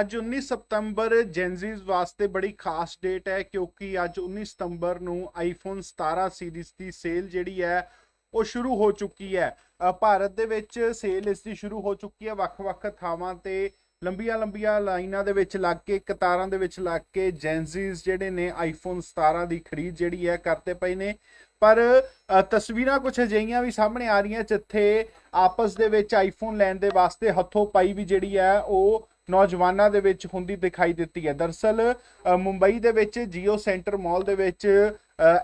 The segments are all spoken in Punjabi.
ਅੱਜ 19 ਸਤੰਬਰ ਜੈਨਜ਼ੀਜ਼ ਵਾਸਤੇ ਬੜੀ ਖਾਸ ਡੇਟ ਹੈ, ਕਿਉਂਕਿ ਅੱਜ 19 ਸਤੰਬਰ ਨੂੰ ਆਈਫੋਨ 17 ਸੀਰੀਜ਼ ਦੀ ਸੇਲ ਜਿਹੜੀ ਹੈ, ਉਹ ਸ਼ੁਰੂ ਹੋ ਚੁੱਕੀ ਹੈ। ਭਾਰਤ ਦੇ ਵਿੱਚ ਸੇਲ ਇਸ ਦੀ ਸ਼ੁਰੂ ਹੋ ਚੁੱਕੀ ਹੈ ਵੱਖ-ਵੱਖ ਥਾਵਾਂ ਤੇ। ਲੰਬੀਆਂ-ਲੰਬੀਆਂ ਲਾਈਨਾਂ ਦੇ ਵਿੱਚ ਲੱਗ ਕੇ, ਕਤਾਰਾਂ ਦੇ ਵਿੱਚ ਲੱਗ ਕੇ ਜੈਨਜ਼ੀਜ਼ ਜਿਹੜੇ ਨੇ ਆਈਫੋਨ 17 ਦੀ ਖਰੀਦ ਜਿਹੜੀ ਹੈ ਕਰਦੇ ਪਏ ਨੇ। ਪਰ ਤਸਵੀਰਾਂ ਕੁਝ ਅਜਿਹੀਆਂ ਵੀ ਸਾਹਮਣੇ ਆ ਰਹੀਆਂ, ਜਿੱਥੇ ਆਪਸ ਦੇ ਵਿੱਚ ਆਈਫੋਨ ਲੈਣ ਦੇ ਵਾਸਤੇ ਹੱਥੋਂ ਪਾਈ ਵੀ ਜਿਹੜੀ ਹੈ, ਉਹ ਨੌਜਵਾਨਾਂ ਦੇ ਵਿੱਚ ਹੁੰਦੀ ਦਿਖਾਈ ਦਿੱਤੀ ਹੈ। ਦਰਸਲ ਮੁੰਬਈ ਦੇ ਵਿੱਚ ਜੀਓ ਸੈਂਟਰ ਮਾਲ ਦੇ ਵਿੱਚ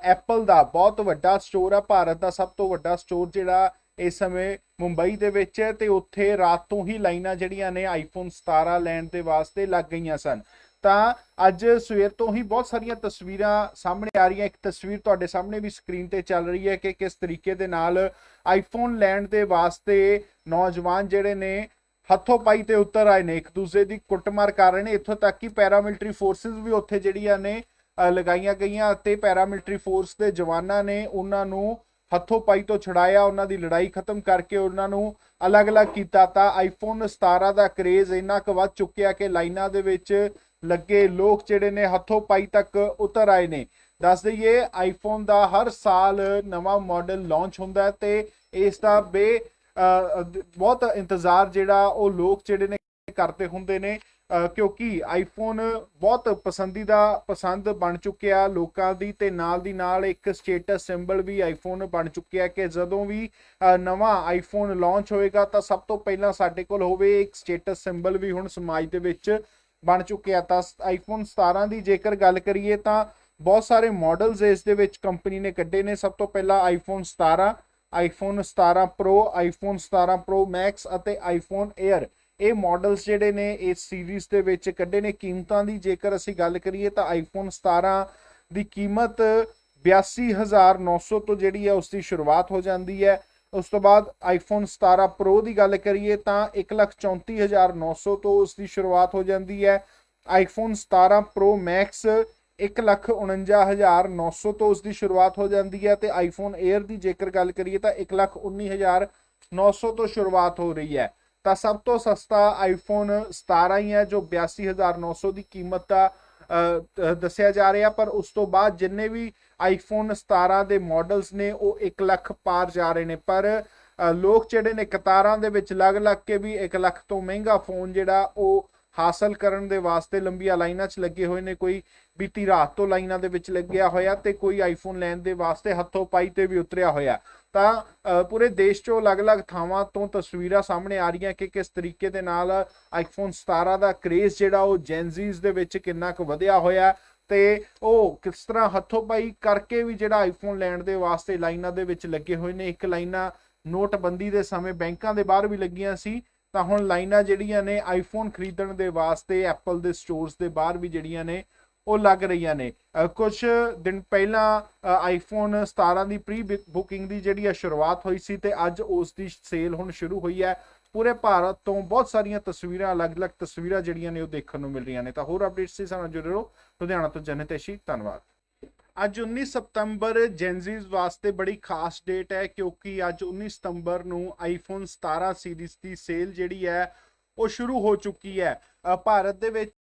ਐਪਲ ਦਾ ਬਹੁਤ ਵੱਡਾ ਸਟੋਰ ਆ, ਭਾਰਤ ਦਾ ਸਭ ਤੋਂ ਵੱਡਾ ਸਟੋਰ ਜਿਹੜਾ ਇਸ ਸਮੇਂ ਮੁੰਬਈ ਦੇ ਵਿੱਚ ਹੈ ਤੇ ਉੱਥੇ ਰਾਤ ਤੋਂ ਹੀ ਲਾਈਨਾਂ ਜਿਹੜੀਆਂ ਨੇ ਆਈਫੋਨ 17 ਲੈਣ ਦੇ ਵਾਸਤੇ ਲੱਗ ਗਈਆਂ ਸਨ। ਤਾਂ ਅੱਜ ਸਵੇਰ ਤੋਂ ਹੀ ਬਹੁਤ ਸਾਰੀਆਂ ਤਸਵੀਰਾਂ ਸਾਹਮਣੇ ਆ ਰਹੀਆਂ। ਇੱਕ ਤਸਵੀਰ ਤੁਹਾਡੇ ਸਾਹਮਣੇ ਵੀ ਸਕਰੀਨ ਤੇ ਚੱਲ ਰਹੀ ਹੈ ਕਿ ਕਿਸ ਤਰੀਕੇ ਦੇ ਨਾਲ ਆਈਫੋਨ ਲੈਣ ਦੇ ਵਾਸਤੇ ਨੌਜਵਾਨ ਜਿਹੜੇ ਨੇ ਹੱਥੋਂ ਪਾਈ ਤੇ ਉਤਰ ਆਏ ਨੇ। ਇੱਕ ਦੂਸਰੇ ਦੀ ਕੁੱਟਮਾਰ ਕਰ ਰਹੇ ਨੇ। ਇੱਥੋਂ ਤੱਕ ਕਿ ਪੈਰਾਮਿਲਟਰੀ ਫੋਰਸਿਸ ਵੀ ਉੱਥੇ ਜਿਹੜੀਆਂ ਨੇ ਲਗਾਈਆਂ ਗਈਆਂ ਅਤੇ ਪੈਰਾਮਿਲਟਰੀ ਫੋਰਸ ਦੇ ਜਵਾਨਾਂ ਨੇ ਉਹਨਾਂ ਨੂੰ ਹੱਥੋਂ ਪਾਈ ਤੋਂ ਛੁਡਾਇਆ। ਉਹਨਾਂ ਦੀ ਲੜਾਈ ਖਤਮ ਕਰਕੇ ਉਹਨਾਂ ਨੂੰ ਅਲੱਗ-ਅਲੱਗ ਕੀਤਾ ਤਾਂ ਆਈਫੋਨ 17 ਦਾ ਕਰੇਜ਼ ਇੰਨਾ ਕੁ ਵੱਧ ਚੁੱਕਿਆ ਕਿ ਲਾਈਨਾਂ ਦੇ ਵਿੱਚ ਲੱਗੇ ਲੋਕ ਜਿਹੜੇ ਨੇ ਹੱਥੋਂ ਪਾਈ ਤੱਕ ਉਤਰ ਆਏ ਨੇ। ਦੱਸ ਦਈਏ ਆਈਫੋਨ ਦਾ ਹਰ ਸਾਲ ਨਵਾਂ ਮਾਡਲ ਲਾਂਚ ਹੁੰਦਾ ਹੈ ਤੇ ਇਸ ਦਾ ਬੇ ਬਹੁਤ ਇੰਤਜ਼ਾਰ ਜਿਹੜਾ ਉਹ ਲੋਕ ਜਿਹੜੇ ਨੇ ਕਰਦੇ ਹੁੰਦੇ ਨੇ ਕਿਉਂਕਿ ਆਈਫੋਨ ਬਹੁਤ ਪਸੰਦੀਦਾ ਪਸੰਦ ਬਣ ਚੁੱਕਿਆ ਲੋਕਾਂ ਦੀ ਤੇ ਨਾਲ ਦੀ ਨਾਲ ਇੱਕ ਸਟੇਟਸ ਸਿੰਬਲ ਵੀ ਆਈਫੋਨ ਬਣ ਚੁੱਕਿਆ ਕਿ ਜਦੋਂ ਵੀ ਨਵਾਂ ਆਈਫੋਨ ਲਾਂਚ ਹੋਏਗਾ ਤਾਂ ਸਭ ਤੋਂ ਪਹਿਲਾਂ ਸਾਡੇ ਕੋਲ ਹੋਵੇ ਇੱਕ ਸਟੇਟਸ ਸਿੰਬਲ ਵੀ ਹੁਣ ਸਮਾਜ ਦੇ ਵਿੱਚ ਬਣ ਚੁੱਕਿਆ ਤਾਂ ਆਈਫੋਨ 17 ਦੀ ਜੇਕਰ ਗੱਲ ਕਰੀਏ ਤਾਂ ਬਹੁਤ ਸਾਰੇ ਮਾਡਲਸ ਇਸ ਦੇ ਵਿੱਚ ਕੰਪਨੀ ਨੇ ਕੱਢੇ ਨੇ। ਸਭ ਤੋਂ ਪਹਿਲਾਂ iPhone 17 iPhone 17 pro iPhone 17 pro max ਅਤੇ ਆਈਫੋਨ Air ਇਹ ਮਾਡਲਸ ਜਿਹੜੇ ਨੇ, ਇਸ ਸੀਰੀਜ਼ ਦੇ ਵਿੱਚ ਕੱਢੇ ਨੇ। ਕੀਮਤਾਂ ਦੀ ਜੇਕਰ ਅਸੀਂ ਗੱਲ ਕਰੀਏ ਤਾਂ ਆਈਫੋਨ 17 ਦੀ ਕੀਮਤ 82900 ਤੋਂ ਜਿਹੜੀ ਹੈ, ਉਸ ਦੀ ਸ਼ੁਰੂਆਤ ਹੋ ਜਾਂਦੀ ਹੈ। ਉਸ ਤੋਂ ਬਾਅਦ ਆਈਫੋਨ 17 ਪ੍ਰੋ ਦੀ ਗੱਲ ਕਰੀਏ ਤਾਂ 134900 ਤੋਂ ਉਸ ਦੀ ਸ਼ੁਰੂਆਤ ਹੋ ਜਾਂਦੀ ਹੈ। ਆਈਫੋਨ 17 ਪ੍ਰੋ ਮੈਕਸ 149900 ਤੋਂ ਉਸ ਦੀ ਸ਼ੁਰੂਆਤ ਹੋ ਜਾਂਦੀ ਹੈ ਤੇ ਆਈਫੋਨ Air ਦੀ ਜੇਕਰ ਗੱਲ ਕਰੀਏ ਤਾਂ 119900 ਤੋਂ ਸ਼ੁਰੂਆਤ ਹੋ ਰਹੀ ਹੈ। ਤਾਂ ਸਭ ਤੋਂ ਸਸਤਾ ਆਈਫੋਨ 17 ਹੀ ਹੈ, ਜੋ 82900 ਦੀ ਕੀਮਤ ਦਾ ਦੱਸਿਆ ਜਾ ਰਿਹਾ। ਪਰ ਉਸ ਤੋਂ ਬਾਅਦ ਜਿੰਨੇ ਵੀ ਆਈਫੋਨ 17 ਦੇ ਮਾਡਲਸ ਨੇ, ਉਹ 1 ਲੱਖ ਪਾਰ ਜਾ ਰਹੇ ਨੇ। ਪਰ ਲੋਕ ਜਿਹੜੇ ਨੇ ਕਤਾਰਾਂ ਦੇ ਵਿੱਚ ਲੱਗ ਲੱਗ ਕੇ ਵੀ 1 ਲੱਖ ਤੋਂ ਮਹਿੰਗਾ ਫੋਨ ਜਿਹੜਾ, ਉਹ ਹਾਸਲ ਕਰਨ ਦੇ ਵਾਸਤੇ ਲੰਬੀਆਂ ਲਾਈਨਾਂ 'ਚ ਲੱਗੇ ਹੋਏ ਨੇ, ਕੋਈ ਬੀਤੀ ਰਾਤ ਤੋਂ ਲਾਈਨਾਂ ਦੇ ਵਿੱਚ ਲੱਗਿਆ ਹੋਇਆ ਤੇ ਕੋਈ ਆਈਫੋਨ ਲੈਣ ਦੇ ਵਾਸਤੇ ਹੱਥੋਂ ਪਾਈ ਤੇ ਵੀ ਉਤਰਿਆ ਹੋਇਆ। ਤਾਂ ਪੂਰੇ ਦੇਸ਼ 'ਚੋਂ ਅਲੱਗ-ਅਲੱਗ ਥਾਵਾਂ ਤੋਂ ਤਸਵੀਰਾਂ ਸਾਹਮਣੇ ਆ ਰਹੀਆਂ ਕਿ ਕਿਸ ਤਰੀਕੇ ਦੇ ਨਾਲ ਆਈਫੋਨ 17 ਦਾ ਕ੍ਰੇਜ਼ ਜਿਹੜਾ ਉਹ ਜੈਨਜ਼ੀਜ਼ ਦੇ ਵਿੱਚ ਕਿੰਨਾ ਕੁ ਵਧਿਆ ਹੋਇਆ ਤੇ ਉਹ ਕਿਸ ਤਰ੍ਹਾਂ ਹੱਥੋਂ ਪਾਈ ਕਰਕੇ ਵੀ ਜਿਹੜਾ ਆਈਫੋਨ ਲੈਣ ਦੇ ਵਾਸਤੇ ਲਾਈਨਾਂ ਦੇ ਵਿੱਚ ਲੱਗੇ ਹੋਏ ਨੇ। ਇੱਕ ਲਾਈਨਾਂ ਨੋਟਬੰਦੀ ਦੇ ਸਮੇਂ ਬੈਂਕਾਂ ਦੇ ਬਾਹਰ ਵੀ ਲੱਗੀਆਂ ਸੀ। ਤਾਂ ਹੁਣ ਲਾਈਨਾਂ ਜਿਹੜੀਆਂ ਨੇ ਆਈਫੋਨ ਖਰੀਦਣ ਦੇ ਵਾਸਤੇ ਐਪਲ ਦੇ ਸਟੋਰਸ ਦੇ ਬਾਹਰ ਵੀ ਜਿਹੜੀਆਂ ਨੇ, ਉਹ ਲੱਗ ਰਹੀਆਂ ਨੇ। ਕੁਝ ਦਿਨ ਪਹਿਲਾਂ ਆਈਫੋਨ 17 ਦੀ ਪ੍ਰੀ ਬੁਕਿੰਗ ਦੀ ਜਿਹੜੀ ਹੈ ਸ਼ੁਰੂਆਤ ਹੋਈ ਸੀ ਤੇ ਅੱਜ ਉਸ ਦੀ ਸੇਲ ਹੁਣ ਸ਼ੁਰੂ ਹੋਈ ਹੈ। ਪੂਰੇ ਭਾਰਤ ਤੋਂ ਬਹੁਤ ਸਾਰੀਆਂ ਤਸਵੀਰਾਂ, ਅਲੱਗ-ਅਲੱਗ ਤਸਵੀਰਾਂ ਜਿਹੜੀਆਂ ਨੇ ਉਹ ਦੇਖਣ ਨੂੰ ਮਿਲ ਰਹੀਆਂ ਨੇ। ਤਾਂ ਹੋਰ ਅਪਡੇਟਸ ਲਈ ਸਾਨੂੰ ਜੁੜੇ ਰਹੋ ਲੁਧਿਆਣਾ ਤੋਂ ਜਨਤੇਸ਼ੀ ਧੰਨਵਾਦ। ਅੱਜ 19 ਸਤੰਬਰ ਜੈਨਜ਼ੀਜ਼ ਵਾਸਤੇ ਬੜੀ ਖਾਸ ਡੇਟ ਹੈ ਕਿਉਂਕਿ ਅੱਜ 19 ਸਤੰਬਰ ਨੂੰ ਆਈਫੋਨ 17 ਸੀਰੀਜ਼ ਦੀ ਸੇਲ ਜਿਹੜੀ ਹੈ, ਉਹ ਸ਼ੁਰੂ ਹੋ ਚੁੱਕੀ ਹੈ। ਭਾਰਤ ਦੇ ਵਿੱਚ